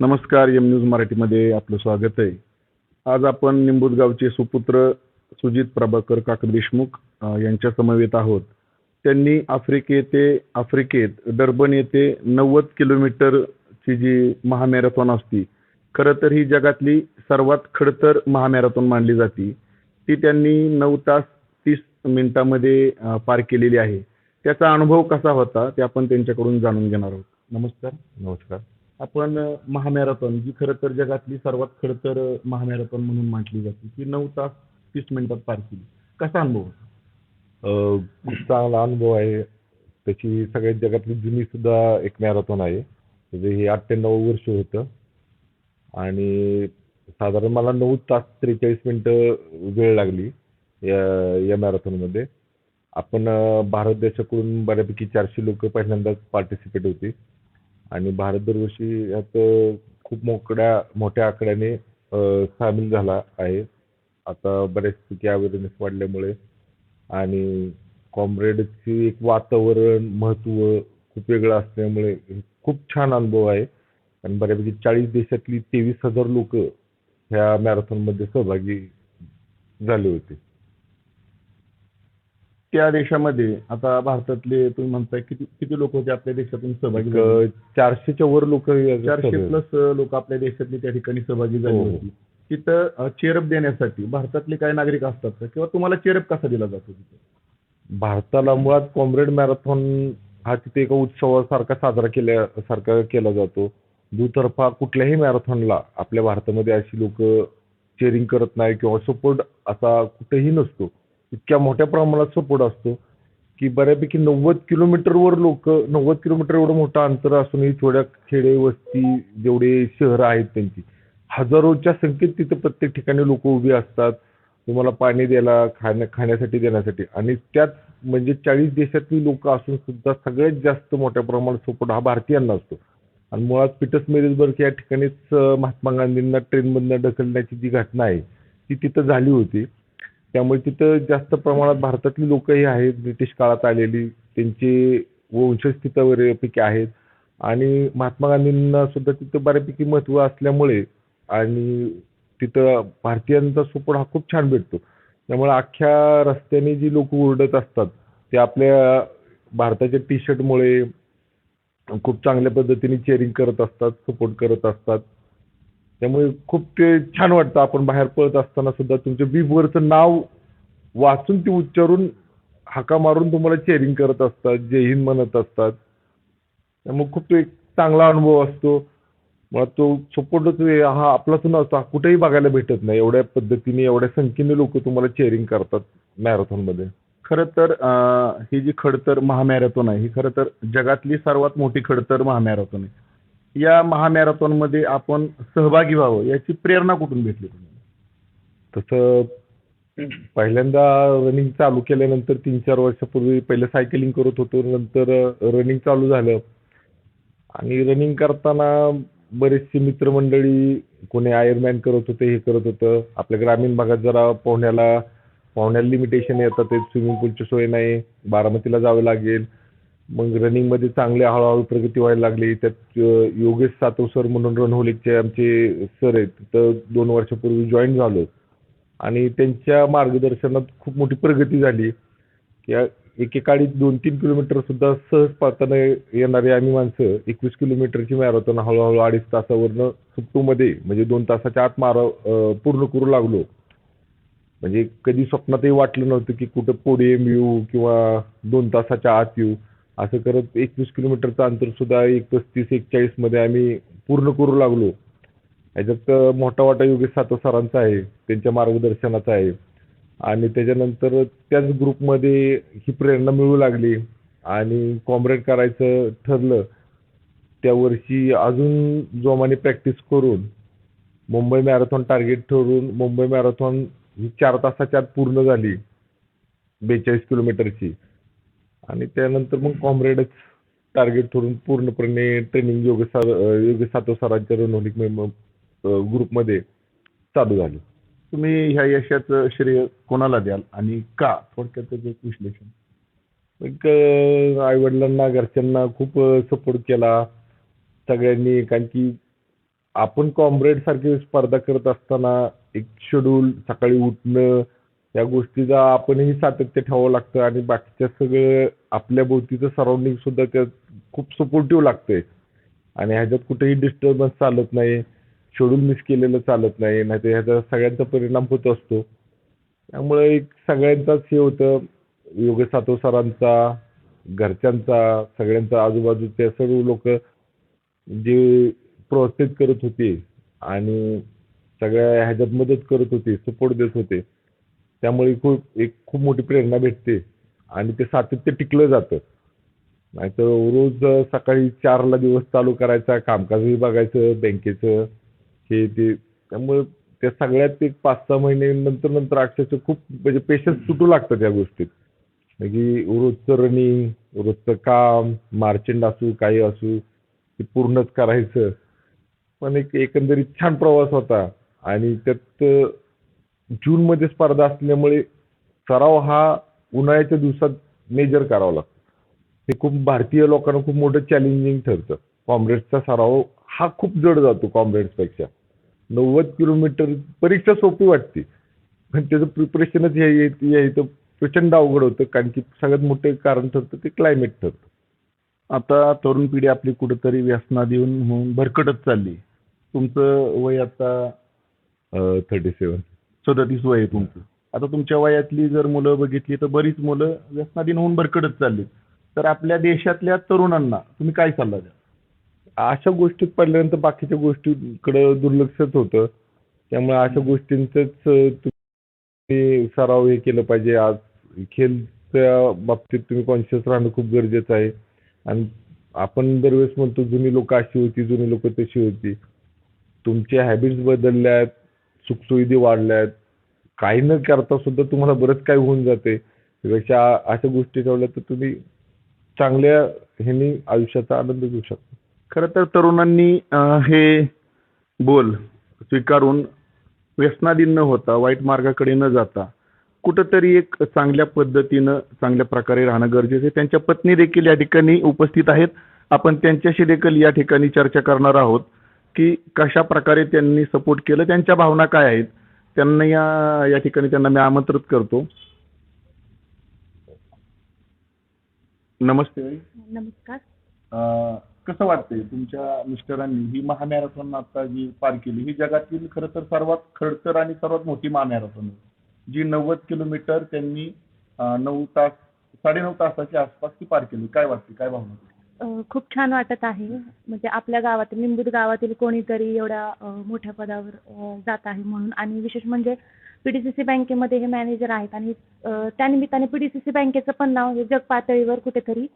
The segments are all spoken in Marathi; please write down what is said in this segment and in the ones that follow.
नमस्कार एम न्यूज मराठीमध्ये आपलं स्वागत आहे. आज आपण निंबूजगावचे सुपुत्र सुजित प्रभाकर काका देशमुख यांच्या समवेत आहोत. त्यांनी आफ्रिके ते आफ्रिकेत डर्बन येथे नव्वद किलोमीटरची जी महामॅरेथॉन असती खरं तर ही जगातली सर्वात खडतर महामॅरेथॉन मानली जाते. ती त्यांनी नऊ तास तीस मिनिटामध्ये पार केलेली आहे. त्याचा अनुभव कसा होता ते आपण त्यांच्याकडून जाणून घेणार आहोत. नमस्कार. नमस्कार. आपण महामॅरेथॉन जी खरं तर जगातली सर्वात खडतर तर महामॅरेथॉन म्हणून म्हटली जाते ती नऊ तास तीस मिनिटात पार केली. कसा अनुभव होता? खूप चांगला अनुभव आहे. त्याची सगळ्यात जगातली जुनी सुद्धा एक मॅरेथॉन आहे. म्हणजे हे अठ्ठ्याण्णव वर्ष होतं. आणि साधारण मला नऊ तास त्रेचाळीस मिनटं वेळ लागली या या मॅरेथॉनमध्ये. आपण भारत देशाकडून बऱ्यापैकी चारशे लोक पहिल्यांदाच पार्टिसिपेट होती. आणि भारत दरवर्षी यात खूप मोकड्या मोठ्या आकड्याने सामील झाला आहे. आता बऱ्याचपैकी अवेअरनेस वाढल्यामुळे. आणि कॉम्रेडची एक वातावरण महत्त्व खूप वेगळं असल्यामुळे खूप छान अनुभव आहे. आणि बऱ्यापैकी चाळीस देशातली तेवीस हजार लोक ह्या मॅरेथॉनमध्ये सहभागी झाले होते. त्या देशामध्ये आता भारतातले तुम्ही म्हणताय किती किती लोक होते आपल्या देशातून सहभागी झाले? चारशेच्या वर लोक चारशे प्लस लोक आपल्या देशातली त्या ठिकाणी सहभागी झाली हो, हो. होती. तिथं चेअरअप देण्यासाठी भारतातले काही नागरिक असतात का? किंवा तुम्हाला चेअरअप कसा दिला जातो तिथे? भारताला मुळात कॉम्रेड मॅरेथॉन हा तिथे एका उत्सवासारखा साजरा केल्यासारखा केला जातो. दुतर्फा कुठल्याही मॅरेथॉनला आपल्या भारतामध्ये अशी लोक चेअरिंग करत नाही किंवा सपोर्ट असा कुठेही नसतो. इतक्या मोठ्या प्रमाणात सपोर्ट असतो की बऱ्यापैकी नव्वद किलोमीटरवर लोक नव्वद किलोमीटर एवढं मोठं अंतर असूनही थोड्या खेडे वस्ती जेवढे शहरं आहेत त्यांची. हजारोच्या संख्येत तिथं प्रत्येक ठिकाणी लोक उभी असतात तुम्हाला पाणी द्यायला खाण्या खाण्यासाठी देण्यासाठी. आणि त्यात म्हणजे चाळीस देशातली लोक असून सुद्धा सगळ्यात जास्त मोठ्या प्रमाणात सपोर्ट हा भारतीयांना असतो. आणि मुळात पीटर्स मेरिजबर्ग या ठिकाणीच महात्मा गांधींना ट्रेनमधनं ढकलण्याची जी घटना आहे ती तिथं झाली होती. त्यामुळे तिथं जास्त प्रमाणात भारतातली लोकही आहेत ब्रिटिश काळात आलेली. त्यांचे वंशज तिथं बऱ्यापैकी आहेत. आणि महात्मा गांधींना सुद्धा तिथं बऱ्यापैकी महत्त्व असल्यामुळे आणि तिथं भारतीयांचा सपोर्ट हा खूप छान भेटतो. त्यामुळे अख्ख्या रस्त्याने जी लोक ओरडत असतात ते आपल्या भारताच्या टी शर्टमुळे खूप चांगल्या पद्धतीने चेअरिंग करत असतात सपोर्ट करत असतात. त्यामुळे खूप ते छान वाटतं. आपण बाहेर पळत असताना सुद्धा तुमच्या बीबवरचं नाव वाचून ते उच्चारून हाका मारून तुम्हाला चेअरिंग करत असतात जय हिंद म्हणत असतात. त्यामुळे खूप तो एक चांगला अनुभव असतो. मला तो सपोर्टच हा आपलाच नसतो हा कुठेही बघायला भेटत नाही. एवढ्या पद्धतीने एवढ्या संख्येने लोक तुम्हाला चेअरिंग करतात मॅरेथॉनमध्ये. खरं तर ही जी खडतर महामॅरेथॉन आहे ही खरं तर जगातली सर्वात मोठी खडतर महामॅरेथॉन आहे. या महामॅरेथॉनमध्ये आपण सहभागी व्हावं याची प्रेरणा कुठून भेटली तसं पहिल्यांदा रनिंग चालू केल्यानंतर तीन चार वर्षापूर्वी पहिलं सायकलिंग करत होतो नंतर रनिंग चालू झालं. आणि रनिंग करताना बरेचसे मित्रमंडळी कोणी आयरमॅन करत होते हे करत होतं. आपल्या ग्रामीण भागात जरा पोहण्याला पोहण्याला लिमिटेशन येतात ते स्विमिंग पूलची सोय नाही बारामतीला जावं लागेल. मग रनिंगमध्ये चांगले हळूहळू प्रगती व्हायला लागली. त्यात योगेश सातव सर म्हणून रणहोलीचे आमचे सर आहेत. तिथं दोन वर्षापूर्वी जॉईन झालो. आणि त्यांच्या मार्गदर्शनात खूप मोठी प्रगती झाली. की एकेकाळी दोन तीन किलोमीटर सुद्धा सहज पळताना येणारी आम्ही माणसं एकवीस किलोमीटरची मॅरेथॉन हळूहळू अडीच तासावरनं सुट्टूमध्ये म्हणजे दोन तासाच्या आत मारा पूर्ण करू लागलो. म्हणजे कधी स्वप्नातही वाटलं नव्हतं की कुठं पोडियम येऊ किंवा दोन तासाच्या आत येऊ. असं करत एकवीस किलोमीटरचं अंतर सुद्धा एक पस्तीस एकचाळीसमध्ये आम्ही पूर्ण करू लागलो. याच्यात मोठा वाटा योगेश सातव सरांचा आहे त्यांच्या मार्गदर्शनाचा आहे. आणि त्याच्यानंतर त्याच ग्रुपमध्ये ही प्रेरणा मिळू लागली आणि कॉम्रेड करायचं ठरलं त्या वर्षी अजून जोमाने प्रॅक्टिस करून मुंबई मॅरेथॉन टार्गेट ठरून मुंबई मॅरेथॉन ही चार तासाच्या आत पूर्ण झाली बेचाळीस किलोमीटरची. आणि त्यानंतर मग कॉम्रेडच टार्गेट ठरून पूर्णपणे ट्रेनिंग योग सर योग सातव सरांच्या रणोलिक ग्रुपमध्ये चालू झाली. तुम्ही ह्या यशाचं श्रेय कोणाला द्याल आणि का? थोडक्यात त्याचं एक विश्लेषण. एक आईवडिलांना घरच्यांना खूप सपोर्ट केला. सगळ्यांनी कारण की आपण कॉम्रेड सारखी स्पर्धा करत असताना एक शेड्यूल सकाळी उठणं या गोष्टीचा आपणही सातत्य ठेवावं लागतं आणि बाकीच्या सगळं आपल्या भोवतीचं सराउंडिंग सुद्धा खूप सपोर्टिव्ह लागतंय. आणि ह्याच्यात कुठेही डिस्टर्बन्स चालत नाही शेड्यूल मिस केलेलं चालत नाही नाही तर ह्याचा सगळ्यांचा परिणाम होत असतो. त्यामुळे एक सगळ्यांचाच हे होतं योग सातव सरांचा घरच्यांचा सगळ्यांचा आजूबाजूचे सर्व लोक जे प्रोत्साहित करत होते आणि सगळ्या ह्याच्यात मदत करत होते सपोर्ट देत होते. त्यामुळे खूप एक खूप मोठी प्रेरणा भेटते. आणि ते सातत्य टिकलं जातं. नाहीतर रोज सकाळी चारला दिवस चालू करायचा कामकाजही बघायचं बँकेचं हे ते. त्यामुळे त्या सगळ्यात एक पाच सहा महिने नंतर नंतर अक्षरशः खूप म्हणजे पेशन्स सुटू लागतं त्या गोष्टीत. म्हणजे रोजचं रनिंग रोजचं काम मार्चंड असू काही असू ते पूर्णच करायचं. पण एक एकंदरीत छान प्रवास होता. आणि त्यात जूनमध्ये स्पर्धा असल्यामुळे सराव हा उन्हाळ्याच्या दिवसात मेजर करावा लागतो. हे खूप भारतीय लोकांना खूप मोठं चॅलेंजिंग ठरतं. कॉम्रेड्सचा सराव हा खूप जड जातो कॉम्रेड्सपेक्षा नव्वद किलोमीटर परीक्षा सोपी वाटते. पण त्याचं प्रिपरेशनच हे हे- प्रचंड अवघड होतं. कारण की सगळ्यात मोठं कारण ठरतं ते क्लायमेट ठरतं. आता तरुण पिढी आपली कुठंतरी व्यसनात येऊन म्हणून भरकटत चालली. तुमचं वय आता थर्टी सेवन सदतीस वय आहे तुमचं. आता तुमच्या वयातली जर मुलं बघितली तर बरीच मुलं व्यसनाधीन होऊन भरकटत चालली तर आपल्या देशातल्या तरुणांना तुम्ही काय सल्ला द्या अशा गोष्टीत पडल्यानंतर बाकीच्या गोष्टीकडे दुर्लक्षच होतं. त्यामुळे अशा गोष्टींचंच तुम्ही सराव हे केलं पाहिजे. आज खेळच्या बाबतीत तुम्ही कॉन्शियस राहणं खूप गरजेचं आहे. आणि आपण दरवेळेस म्हणतो जुनी लोक अशी होती जुनी लोक तशी होती. तुमचे हॅबिट्स बदलल्यात. सुखसुविधा वाढल्यात. काही न करता सुद्धा तुम्हाला बरंच काही होऊन जाते. त्यापेक्षा अशा गोष्टी ठेवल्या तर तुम्ही चांगल्या ह्यानी आयुष्याचा आनंद घेऊ शकता. खरं तर तरुणांनी हे बोल स्वीकारून व्यसनादी न होता वाईट मार्गाकडे न जाता कुठंतरी एक चांगल्या पद्धतीनं चांगल्या प्रकारे राहणं गरजेचं आहे. त्यांच्या पत्नी देखील या ठिकाणी उपस्थित आहेत. आपण त्यांच्याशी देखील या ठिकाणी चर्चा करणार आहोत. की कशा प्रकारे त्यांनी सपोर्ट केलं त्यांच्या भावना काय आहेत त्यांना या या ठिकाणी त्यांना मी आमंत्रित करतो. नमस्ते नमस्कार. अं, कसं वाटतंय तुमच्या मिस्टरांनी ही महामॅरेथॉन आता जी पार केली ही जगातील खरं तर सर्वात खडतर आणि सर्वात मोठी महामॅरेथॉन आहे जी नव्वद किलोमीटर त्यांनी अं, नऊ तास साडेनऊ तासाच्या आसपास ती पार केली. काय वाटते काय भावना खूप छान वाटत आहे. म्हणजे आपल्या गावातील निंबूत गावातील कोणीतरी एवढ्या मोठ्या पदावर जात आहे म्हणून. आणि विशेष म्हणजे पी डी सी सी बँकेमध्ये हे मॅनेजर आहेत. आणि त्यानिमित्ताने पी डी सी सी बँकेचं पण नाव हे जग पातळीवर कुठेतरी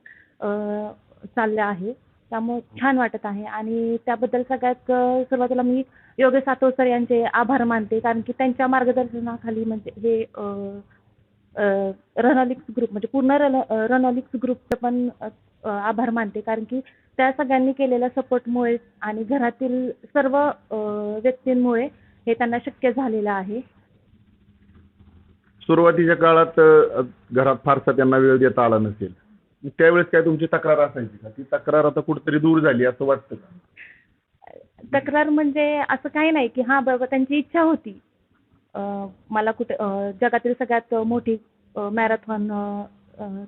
चाललं आहे. त्यामुळे छान वाटत आहे. आणि त्याबद्दल सगळ्यात सुरुवातीला मी योगेश सातव सर यांचे आभार मानते. कारण की त्यांच्या मार्गदर्शनाखाली म्हणजे हे रनॉलिक्स ग्रुप म्हणजे पूर्ण रन रनॉलिक्स ग्रुपचं पण आभार मानते. कारण की त्या सगळ्यांनी केलेल्या सपोर्टमुळे आणि घरातील सर्व व्यक्तींमुळे हे त्यांना शक्य झालेलं आहे. सुरुवातीच्या काळात घरात फारसा त्यांना वेळ देता आला नसेल. त्यावेळेस काय तुमची तक्रार असायची का? ती तक्रार आता कुठेतरी दूर झाली असं वाटतं का? तक्रार म्हणजे असं काही नाही की हां बाबा त्यांची इच्छा होती. मला कुठे जगातील सगळ्यात मोठी मॅरेथॉन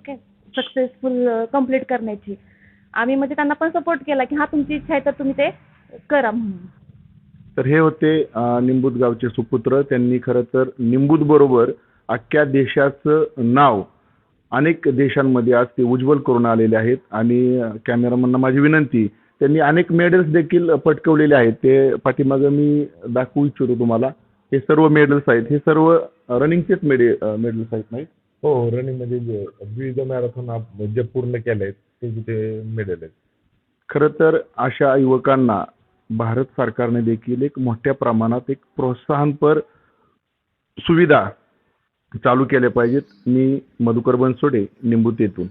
काय सक्सेसफुल कंप्लीट करण्याची. आम्ही म्हणजे त्यांना पण सपोर्ट केला की हा तुमची इच्छा आहे तर तुम्ही ते करा म्हणून. तर हे होते निंबूत गावचे सुपुत्र. त्यांनी खरं तर निंबूत बरोबर अख्ख्या देशाचं नाव अनेक देशांमध्ये आज ते उज्ज्वल करून आलेले आहेत. आणि अं, कॅमेरामनना माझी विनंती त्यांनी अनेक मेडल्स देखील पटकवलेले आहेत. ते पाठीमागं मी दाखवू इच्छितो तुम्हाला. हे सर्व मेडल्स आहेत. हे सर्व रनिंगचेच मेडे मेडल्स आहेत नाही हो रनिंगमध्ये जे विविध मॅरेथॉन जे पूर्ण केले त्याचे ते मेडल आहेत. खरं तर अशा युवकांना भारत सरकारने देखील एक मोठ्या प्रमाणात एक प्रोत्साहनपर सुविधा चालू केल्या पाहिजेत. मी मधुकर बनसोडे निंबूत येथून